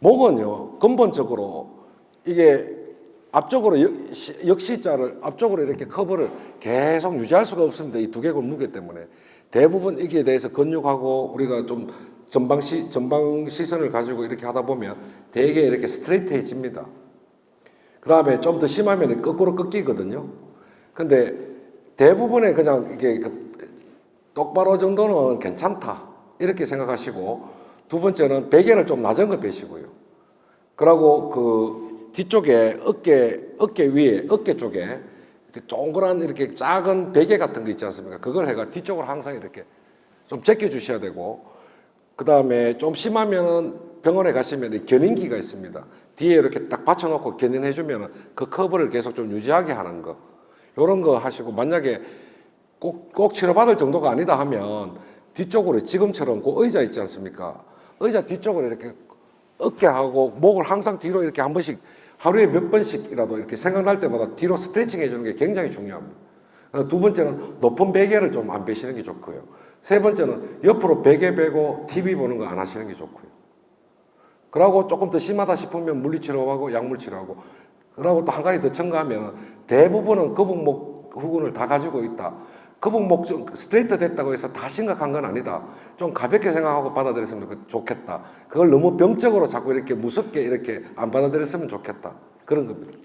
목은요 근본적으로 이게 앞쪽으로 역- 시- 역시자를 앞쪽으로 이렇게 커버를 계속 유지할 수가 없습니다. 이 두개골 무게 때문에 대부분 이기에 대해서 근육하고 우리가 좀 전방 시 전방 시선을 가지고 이렇게 하다 보면 되게 이렇게 스트레이트해집니다. 그 다음에 좀 더 심하면 거꾸로 꺾이거든요. 근데 대부분의 그냥 이게 그 똑바로 정도는 괜찮다. 이렇게 생각하시고 두 번째는 베개를 좀 낮은 거 빼시고요. 그러고 그 뒤쪽에 어깨 어깨 위에 어깨 쪽에 이렇게 동그란 이렇게 작은 베개 같은 거 있지 않습니까? 그걸 해가 뒤쪽으로 항상 이렇게 좀 제껴 주셔야 되고 그 다음에 좀 심하면은 병원에 가시면 이 견인기가 있습니다. 뒤에 이렇게 딱 받쳐놓고 견인해 주면은 그 커브를 계속 좀 유지하게 하는 거. 요런 거 하시고 만약에 꼭, 꼭 치료받을 정도가 아니다 하면 뒤쪽으로 지금처럼 그 의자 있지 않습니까? 의자 뒤쪽으로 이렇게 어깨하고 목을 항상 뒤로 이렇게 한 번씩 하루에 몇 번씩이라도 이렇게 생각날 때마다 뒤로 스트레칭 해주는 게 굉장히 중요합니다. 어, 두 번째는 높은 베개를 좀 안 베시는 게 좋고요. 세 번째는 옆으로 베개 베고 TV 보는 거 안 하시는 게 좋고요. 그러고 조금 더 심하다 싶으면 물리치료하고 약물치료하고 그러고 또 한 가지 더 첨가하면 대부분은 거북목 후군을 다 가지고 있다. 거북목 좀 스트레이트 됐다고 해서 다 심각한 건 아니다. 좀 가볍게 생각하고 받아들였으면 그- 좋겠다. 그걸 너무 병적으로 자꾸 이렇게 무섭게 이렇게 안 받아들였으면 좋겠다. 그런 겁니다.